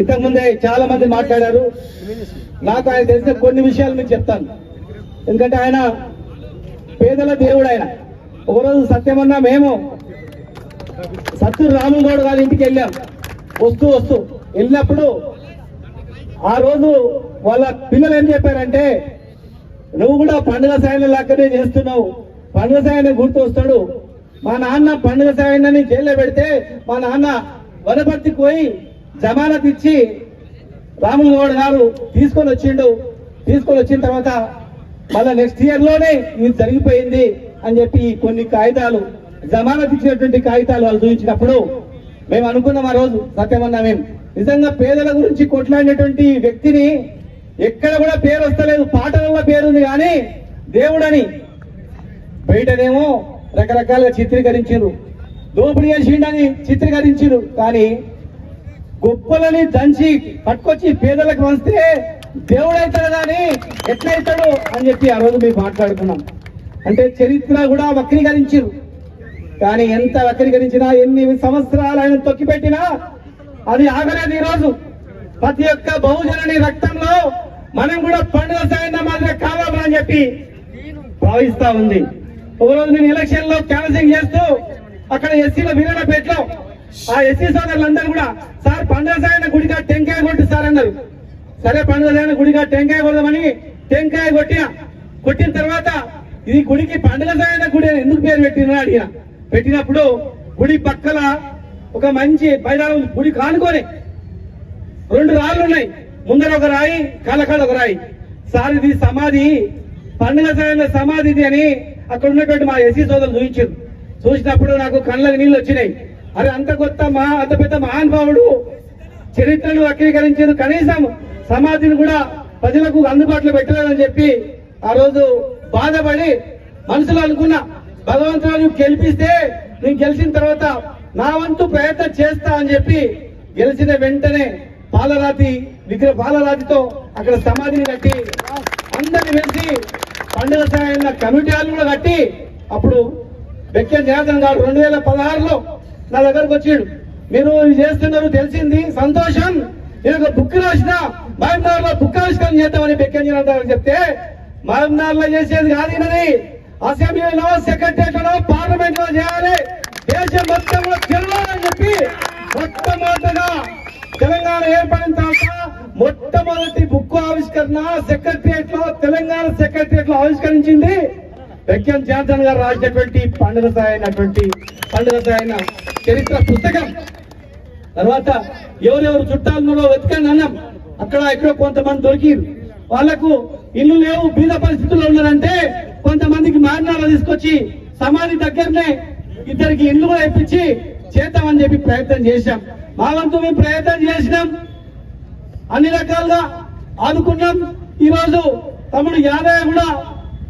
ఇంతకుముందే చాలా మంది మాట్లాడారు. నాకు ఆయన తెలిసిన కొన్ని విషయాలు మీకు చెప్తాను. ఎందుకంటే ఆయన పేదల దేవుడు ఆయన. ఒకరోజు సత్యమన్నా మేము సత్తూరు రామగౌడ్ గారి ఇంటికి వెళ్ళాం. వస్తూ వస్తూ వెళ్ళినప్పుడు ఆ రోజు వాళ్ళ పిల్లలు ఏం చెప్పారంటే నువ్వు కూడా పండుగ సాయం లాక్కనే చేస్తున్నావు. పండుగ సాయాన్ని గుర్తు వస్తాడు. మా నాన్న పండుగ సాయనని జైల్లో పెడితే మా నాన్న వనపర్తికి పోయి జమానత్ ఇచ్చి రాములు గౌడ్ గారు తీసుకొని వచ్చిండు. తీసుకొని వచ్చిన తర్వాత మళ్ళా నెక్స్ట్ ఇయర్లోనే ఇది జరిగిపోయింది అని చెప్పి కొన్ని కాగితాలు జమానత్ ఇచ్చినటువంటి కాగితాలు వాళ్ళు చూపించినప్పుడు మేము అనుకున్నాం ఆ రోజు సత్యమన్నా మేము. నిజంగా పేదల గురించి కొట్లాడినటువంటి వ్యక్తిని ఎక్కడ కూడా పేరు వస్తలేదు పాటలలో పేరుంది కానీ దేవుడని. బయటనేమో రకరకాలుగా చిత్రీకరించారు దోపిడీ చేసిండని చిత్రీకరించారు కానీ గొప్పలని దంచి పట్టుకొచ్చి పేదలకు వంచితే దేవుడు అవుతాడు కానీ ఎట్లయితాడు అని చెప్పి ఆ రోజు మేము మాట్లాడుకున్నాం. అంటే చరిత్ర కూడా వక్రీకరించారు. కానీ ఎంత వక్రీకరించినా ఎన్ని సంవత్సరాలు ఆయన తొక్కిపెట్టినా అది ఆగలేదు ఈరోజు ప్రతి ఒక్క బహుజనుని రక్తంలో మనం కూడా పండుగ సాయంత్రం మాదిరి కావాలని చెప్పి భావిస్తా ఉంది. ఒక రోజు నేను ఎలక్షన్లో క్యాన్సింగ్ చేస్తూ అక్కడ ఎస్సీల పెట్టాం ఆ ఎస్సీ సోదరులందరూ కూడా సార్ పండసాయన గుడిగా టెంకాయ కొట్టు సార్ అన్నారు. సరే పండసాయన గుడిగా టెంకాయ కొడదామని టెంకాయ కొట్టిన. కొట్టిన తర్వాత ఇది గుడికి పండుగ గుడి అని ఎందుకు పేరు పెట్టిన అడిగిన. పెట్టినప్పుడు గుడి పక్కల ఒక మంచి బయట గుడి కానుకొని రెండు రాళ్ళు ఉన్నాయి. ముందర ఒక రాయి కాలకాడ ఒక రాయి. సార్ ఇది సమాధి పండుగ సాయంలో సమాధి ఇది అని అక్కడ ఉన్నటువంటి మా ఎస్సీ సోదరులు చూపించారు. చూసినప్పుడు నాకు కళ్ళకి నీళ్ళు వచ్చినాయి. అరే అంత కొత్త మహా అంత పెద్ద మహానుభావుడు చరిత్రను వక్రీకరించారు. కనీసం సమాధిని కూడా ప్రజలకు అందుబాటులో పెట్టలేదని చెప్పి ఆ రోజు బాధపడి మనసులో అనుకున్నా భగవంతుడు గెలిపిస్తే నేను గెలిచిన తర్వాత నా వంతు ప్రయత్నం చేస్తా అని చెప్పి గెలిచిన వెంటనే పాలరాతి విగ్రహ పాలరాతితో అక్కడ సమాధిని కట్టి అందరిని పిలిచి పండుగ సాయన్న కమిటీ హాల్ కూడా కట్టి అప్పుడు బెక్కన్ జనార్దన్ గారు రెండు వేల పదహారులో నా దగ్గరకు వచ్చిండు. మీరు ఇది చేస్తున్నారు తెలిసింది సంతోషం. నేను ఒక బుక్ రాసిన మహమ్నార్లో బుక్ ఆవిష్కరణ చేద్దామని బెక్కన్ చెప్తే మహమ్నార్లో చేసేది కాదు ఈయనది. అసెంబ్లీలో సెక్రటరియట్లో పార్లమెంట్లో చేయాలి. దేశం మొత్తంలో గెలవాలని చెప్పి మొట్టమొదటిగా తెలంగాణ ఏర్పడిన తర్వాత మొట్టమొదటి బుక్ ఆవిష్కరణ సెక్రటరియట్లో తెలంగాణ సెక్రటరియట్లో ఆవిష్కరించింది వెక్యం జాన్సన్ గారు రాసినటువంటి పండుగ సాయనటువంటి పండుగ సాయన చరిత్ర పుస్తకం. తర్వాత ఎవరెవరు చుట్టాలలో వెతకండి అన్నాం. అక్కడ ఎక్కడో కొంతమంది దొరికిరు. వాళ్ళకు ఇల్లు లేవు బీద పరిస్థితుల్లో ఉన్నారంటే కొంతమందికి మారినాలో తీసుకొచ్చి సమాధి దగ్గరనే ఇద్దరికి ఇల్లు కూడా ఇప్పించి చేద్దామని చెప్పి ప్రయత్నం చేశాం. మా వంతు మేము ప్రయత్నం చేసినాం. అన్ని రకాలుగా ఆదుకున్నాం. ఈరోజు తమ్ముడు యాదయ్య కూడా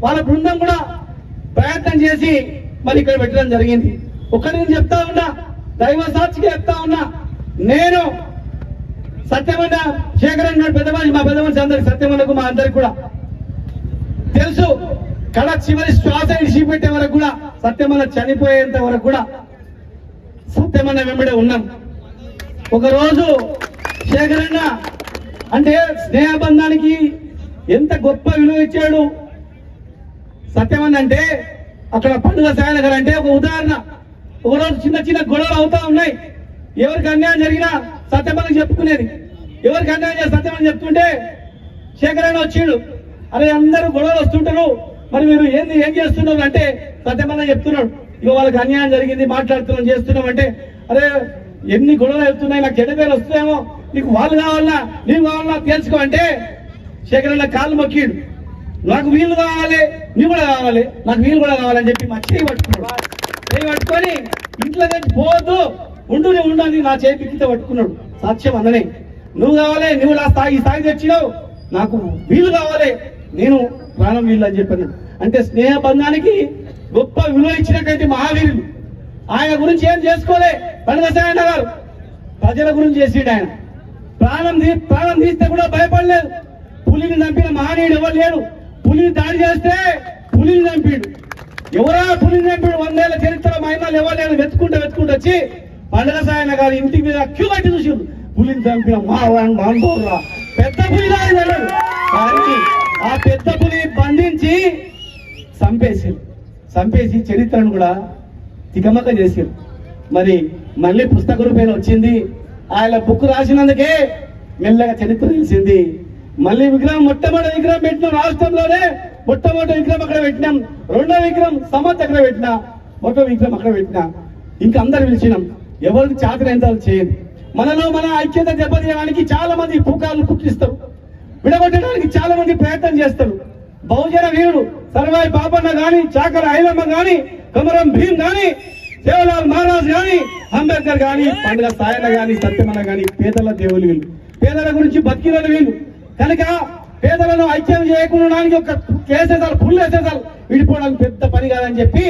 వాళ్ళ బృందం కూడా ప్రయత్నం చేసి మరి ఇక్కడ పెట్టడం జరిగింది. ఒకటి నేను చెప్తా ఉన్నా దైవ సాక్షిగా చెప్తా ఉన్నా నేను సత్యమన్న శేఖరన్ గారు పెద్దమనిషి మా పెద్దమనిషి అందరికి సత్యమన్నకు మా అందరికి కూడా తెలుసు కళ చివరి శ్వాస విడిచిపెట్టే వరకు కూడా సత్యమన్న చనిపోయేంత వరకు కూడా సత్యమన్న వెంబడే ఉన్నాం. ఒకరోజు శేఖరన్న అంటే స్నేహబంధానికి ఎంత గొప్ప విలువ ఇచ్చాడు సత్యం అంటే అక్కడ పండుగ సాయనగర్ అంటే ఒక ఉదాహరణ. ఒకరోజు చిన్న చిన్న గొడవలు అవుతా ఉన్నాయి. ఎవరికి అన్యాయం జరిగినా సత్యమని చెప్పుకునేది. ఎవరికి అన్యాయం చేసి సత్యమని చెప్తుంటే శేఖరన్న వచ్చిండు. అరే అందరూ గొడవలు వస్తుంటారు. మరి మీరు ఏంది ఏం చేస్తున్నారు అంటే సత్యమన్న చెప్తున్నాడు. ఇక వాళ్ళకి అన్యాయం జరిగింది మాట్లాడుతున్నాం చేస్తున్నాం అంటే అరే ఎన్ని గొడవలు అవుతున్నాయి నాకు ఎన్ని పేరు వస్తున్నాయేమో నీకు వాళ్ళు కావాలా నీవు కావాలా తెలుసుకో అంటే శేఖరన్న కాళ్ళు మొక్కిడు. నాకు వీలు కావాలి నువ్వు కూడా కావాలి నాకు వీలు కూడా కావాలని చెప్పి మా చేయి పట్టుకున్నాడు. చేయి పట్టుకొని ఇంట్లో నుంచి పోవద్దు ఉండు నువ్వు నా చేయి పిక్కితో పట్టుకున్నాడు. సాక్ష్యం అందనే నువ్వు కావాలి నువ్వు నా స్థాయి స్థాయి తెచ్చినావు. నాకు వీలు కావాలి నేను ప్రాణం వీలు అని చెప్పాను. అంటే స్నేహ బంధానికి గొప్ప విలువ ఇచ్చినటువంటి మహావీరులు. ఆయన గురించి ఏం చేసుకోలే? పండుగ గారు. ప్రజల గురించి చేసిండు ఆయన. ప్రాణం తీ ప్రాణం తీస్తే కూడా భయపడలేదు. పులిని చంపిన మహనీయుడు ఎవరు లేడు? పులిని దాడి చేస్తే పులిని చంపిడు. ఎవరా పులిని చంపిడు? వందేళ్ళ చరిత్ర మహిళలు ఎవరు లేరు వెతుకుంటూ వెతుకుంటూ వచ్చి పండగ సాయన గారి ఇంటి మీద క్యూ కట్టి చూసిండు. పులిని చంపిన మా మాండోరా పెద్ద పులి కానీ ఆ పెద్ద పులి బంధించి చంపేసారు చంపేసి చరిత్రను కూడా తికమక చేసారు మరి మళ్ళీ పుస్తక రూపేణ వచ్చింది. ఆయన బుక్ రాసినందుకే మెల్లగా చరిత్ర తెలిసింది. మళ్ళీ విగ్రహం మొట్టమొదటి విగ్రహం పెట్టినాం రాష్ట్రంలోనే. మొట్టమొదటి విగ్రహం అక్కడ పెట్టినాం. రెండో విగ్రహం సమత్ అక్కడ పెట్టినా. మొదటి విగ్రహం అక్కడ పెట్టినా. ఇంకా అందరు పిలిచినాం ఎవరికి చాకరేంతాలు చేయండి. మనలో మన ఐక్యత దెబ్బతీయడానికి చాలా మంది పుకార్లు కుట్టిస్తారు. విడగొట్టడానికి చాలా మంది ప్రయత్నం చేస్తారు. బహుజన వీరుడు సర్వాయి పాపన్న గాని చాకర ఐలమ్మ గాని కమరం భీం గాని సేవలాల్ మహారాజ్ గాని అంబేద్కర్ గాని పండుగ సాయన గాని సత్యమన్న గాని పేదల దేవులు వీళ్ళు. పేదల గురించి బతికిన వీళ్ళు. కనుక పేదలను ఐక్యం చేయకుండా ఒక కేసేసారు ఫుల్ వేసేసారు విడిపోవడానికి పెద్ద పని కాదని చెప్పి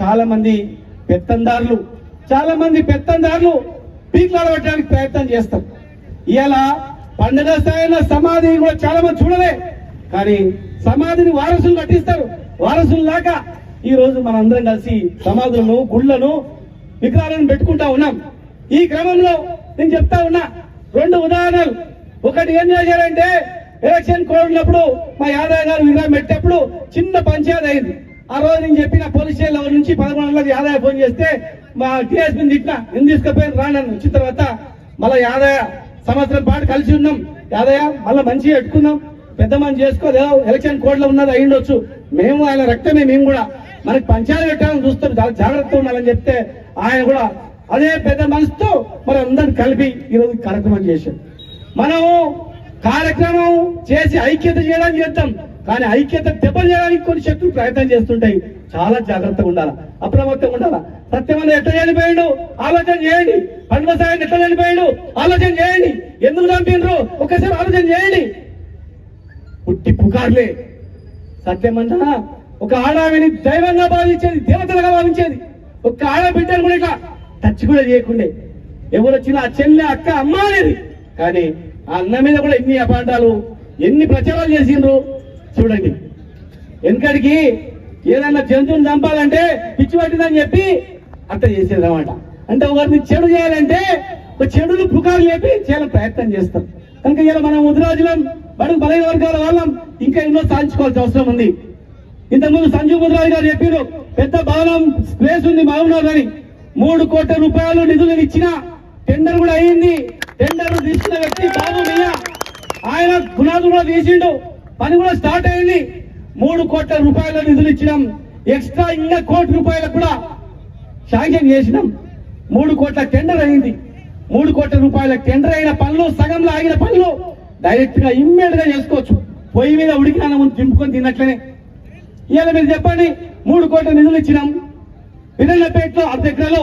చాలా మంది పెత్తందారులు చాలా మంది పెత్తందారులు పీకులాడబెట్టడానికి ప్రయత్నం చేస్తారు ఇలా పండుగ స్థాయిలో సమాధి కూడా చాలా మంది చూడలే కానీ సమాధిని వారసులు కట్టిస్తారు. వారసులు లాక ఈ రోజు మనందరం కలిసి సమాధులను గుళ్ళను విగ్రహాలను పెట్టుకుంటా ఉన్నాం. ఈ క్రమంలో నేను చెప్తా ఉన్నా రెండు ఉదాహరణలు. ఒకటి ఏం చేశారంటే ఎలక్షన్ కోడ్ మా యాదవ్ గారు విగ్రహం పెట్టేప్పుడు చిన్న పంచాయతీ అయింది. ఆ రోజు నేను చెప్పిన పోలీస్ స్టేషన్ నుంచి పదకొండు గంటలకు యాదవ్ ఫోన్ చేస్తే మా టీఎస్పీని తిట్టిన నేను తీసుకుపోయిన రానని వచ్చిన తర్వాత మళ్ళీ యాదయ్య సంవత్సరం పాటు కలిసి ఉన్నాం. యాదయ్య మళ్ళీ మంచిగా పెట్టుకుందాం పెద్ద మంది చేసుకోలేదు. ఎలక్షన్ కోడ్లో ఉన్నది అయ్యుండొచ్చు మేము ఆయన రక్తమే మేము కూడా. మనకి పంచాయతీ పెట్టాలని చూస్తాం చాలా జాగ్రత్తగా ఉండాలని చెప్తే ఆయన కూడా అదే పెద్ద మనసుతో మరి అందరిని కలిపి ఈరోజు కార్యక్రమం చేశాం మనము కార్యక్రమం చేసి ఐక్యత చేయడానికి చేద్దాం కానీ ఐక్యత దెబ్బ చేయడానికి కొన్ని శక్తులు ప్రయత్నం చేస్తుంటాయి. చాలా జాగ్రత్తగా ఉండాలి? అప్రమత్తంగా ఉండాలి? సత్యమైన ఎట్లా చనిపోయాడు? ఆలోచన చేయండి. పండుగ సాయం ఎట్లా చనిపోయాడు? ఆలోచన చేయండి. ఎందుకు చంపినరు ఒకసారి ఆలోచన చేయండి. పుట్టి పుకార్లే. సత్యమంట ఒక ఆడావిని దైవంగా భావించేది దేవతలుగా భావించేది. ఒక ఆడబిడ్డను కూడా ఇట్లా టచ్ కూడా చేయకుండే. ఎవరు వచ్చినా ఆ చెల్లె అక్క అమ్మ అనేది కానీ ఆ అన్న మీద కూడా ఎన్ని అపాండాలు ఎన్ని ప్రచారాలు చేసిండ్రు? చూడండి. ఎందుకడికి ఏదైనా జంతువుని చంపాలంటే పిచ్చి పట్టిందని చెప్పి అట్లా చేసేది అనమాట అంటే ఒకరిని చెడు చేయాలంటే ఒక చెడును పుకారు చెప్పి చేయాలని ప్రయత్నం చేస్తాం. కనుక ఇలా మనం ముదిరాజులం బడుగు బలైన వర్గాల వాళ్ళం ఇంకా ఎన్నో సాధించుకోవాల్సిన అవసరం ఉంది. ఇంతకుముందు సంజీవ్ ముద్రాజు గారు చెప్పారు పెద్ద భవనం స్పేస్ ఉంది మహబూబ్నగర్ అని. మూడు కోట్ల రూపాయలు నిధులు ఇచ్చిన టెండర్ కూడా అయింది. టెండర్ తీసుకున్న వ్యక్తి బాబు మియా ఆయన గుణాలు కూడా తీసిండు. పని కూడా స్టార్ట్ అయింది. మూడు కోట్ల రూపాయల నిధులు ఇచ్చినాం. ఎక్స్ట్రా ఇంకా కోటి రూపాయలకు కూడా శాంక్షన్ చేసినాం. మూడు కోట్ల టెండర్ అయింది. మూడు కోట్ల రూపాయల టెండర్ అయిన పనులు సగంలో ఆగిన పనులు డైరెక్ట్గా ఇమ్మీడియట్గా చేసుకోవచ్చు. పొయ్యి మీద ఉడికిన ముందు దింపుకొని తిన్నట్లనే. ఇవాళ మీరు చెప్పండి మూడు కోట్ల నిధులు ఇచ్చినాం. వినల్లపేటలో అర్ధ ఎకరాలో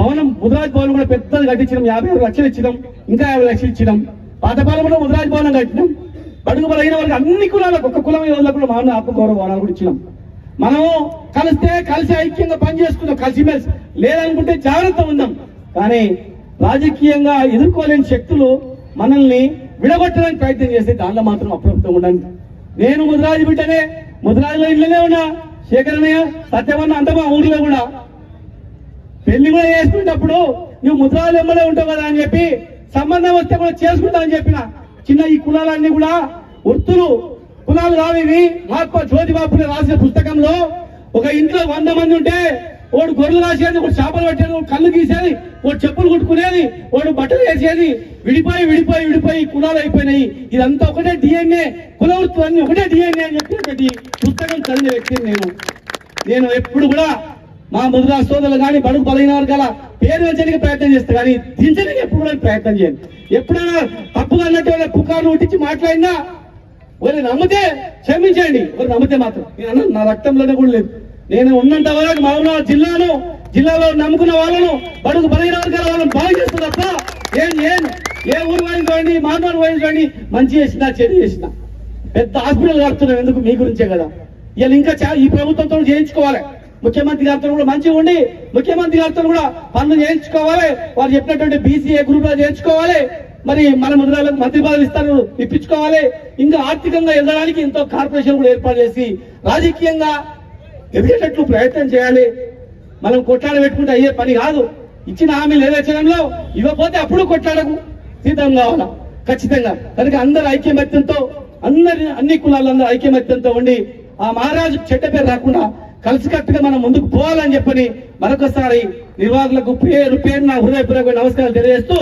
భవనం ముద్రాజ్ భవనం కూడా పెద్దది కట్టించడం యాభై ఆరు లక్షలు ఇచ్చినాం ఇంకా యాభై లక్షలు ఇచ్చినాం. పాతపాలెంలో ముద్రాజ్ భవనం కట్టినాం. బడుగు బలైన వారికి అన్ని కులాలకు ఒక్క కులం వాళ్ళకు అన్న మానవ ఆత్మగౌరవ భవనాలు కూడా ఇచ్చినాం. మనం కలిస్తే కలిసి ఐక్యంగా పనిచేసుకుందాం కలిసిమెలిసి లేదనుకుంటే జాగ్రత్త ఉందాం. కానీ రాజకీయంగా ఎదుర్కోలేని శక్తులు మనల్ని విడగొట్టడానికి ప్రయత్నం చేస్తే దాంట్లో మాత్రం అప్రమత్తంగా ఉండండి. నేను ముద్రాజు బిడ్డనే ముద్రాజులో ఇళ్ళనే ఉన్నా. శేఖరణయ్య సత్యమన్న అంత మా ఊర్లో కూడా పెళ్ళి కూడా చేసుకునేటప్పుడు నువ్వు ముద్రాలు ఎమ్మడే ఉంటావు కదా అని చెప్పి సంబంధం వస్తే కూడా చేసుకుంటా అని చెప్పిన. చిన్న ఈ కులాలన్నీ కూడా వృత్తులు కులాలు కావు ఇవి. మహాత్మా జ్యోతిబాపుని రాసిన పుస్తకంలో ఒక ఇంట్లో వంద మంది ఉంటే వాడు గొర్రెలు రాసేది ఒకటి చేపలు పట్టేది ఒకటి కళ్ళు గీసేది వాడు చెప్పులు కుట్టుకునేది వాడు బట్టలు వేసేది. విడిపోయి విడిపోయి విడిపోయి కులాలు అయిపోయినాయి. ఇదంతా ఒకటే డిఎన్ఏ కుల అన్ని ఒకటే డిఎన్ఏ అని చెప్పి ఒకటి పుస్తకం చదివిన వ్యక్తిని నేను. నేను ఎప్పుడు కూడా మా ముద్రా సోదరులు కానీ బడుగు బలైన వర్గాల పేరు వచ్చేందుకు ప్రయత్నం చేస్తా కానీ దించడానికి ఎప్పుడు కూడా ప్రయత్నం చేయండి ఎప్పుడైనా తప్పుగా అన్నట్టు వాళ్ళ పుకార్లు ఉట్టించి మాట్లాడినా వాళ్ళు నమ్మితే క్షమించండి ఒకరు నమ్మితే మాత్రం. నేను నా రక్తంలోనే కూడా లేదు. నేను ఉన్నంత వరకు మా జిల్లాను జిల్లాలో నమ్ముకున్న వాళ్ళను బడుగు బలైన వర్గాల వాళ్ళని బాగా చేస్తుంది తప్ప ఏం ఏం ఏ ఊరు వాయించుకోండి మానవాడు వాయించుకోండి మంచి చేసినా చెడు చేసినా. పెద్ద హాస్పిటల్ కడుతున్నాం ఎందుకు మీ గురించే కదా? ఇలా ఇంకా ఈ ప్రభుత్వంతో చేయించుకోవాలి. ముఖ్యమంత్రి గారితో కూడా మంచిగా ఉండి ముఖ్యమంత్రి గారితో కూడా పనులు చేయించుకోవాలి. వారు చెప్పినటువంటి బీసీఏ గ్రూప్లో చేయించుకోవాలి. మరి మన ముద్రాలకు మంత్రి పదవి ఇస్తారు ఇప్పించుకోవాలి. ఇంకా ఆర్థికంగా ఎదగడానికి ఎంతో కార్పొరేషన్ కూడా ఏర్పాటు చేసి రాజకీయంగా ఎదిగేటట్లు ప్రయత్నం చేయాలి. మనం కొట్లాడ పెట్టుకుంటే అయ్యే పని కాదు. ఇచ్చిన హామీలు నెరవేర్చడంలో ఇవ్వకపోతే అప్పుడు కొట్లాడకు. సిద్ధం కావాలా? ఖచ్చితంగా. కనుక అందరు ఐక్యమత్యంతో అందరి అన్ని కులాలందరూ ఐక్యమత్యంతో ఉండి ఆ మహారాజు చెడ్డ పేరు రాకుండా కలిసికట్టుగా మనం ముందుకు పోవాలని చెప్పని మరొకసారి నిర్వాహకులకు పేరు పేరు నా హృదయపూర్వక నమస్కారాలు తెలియజేస్తూ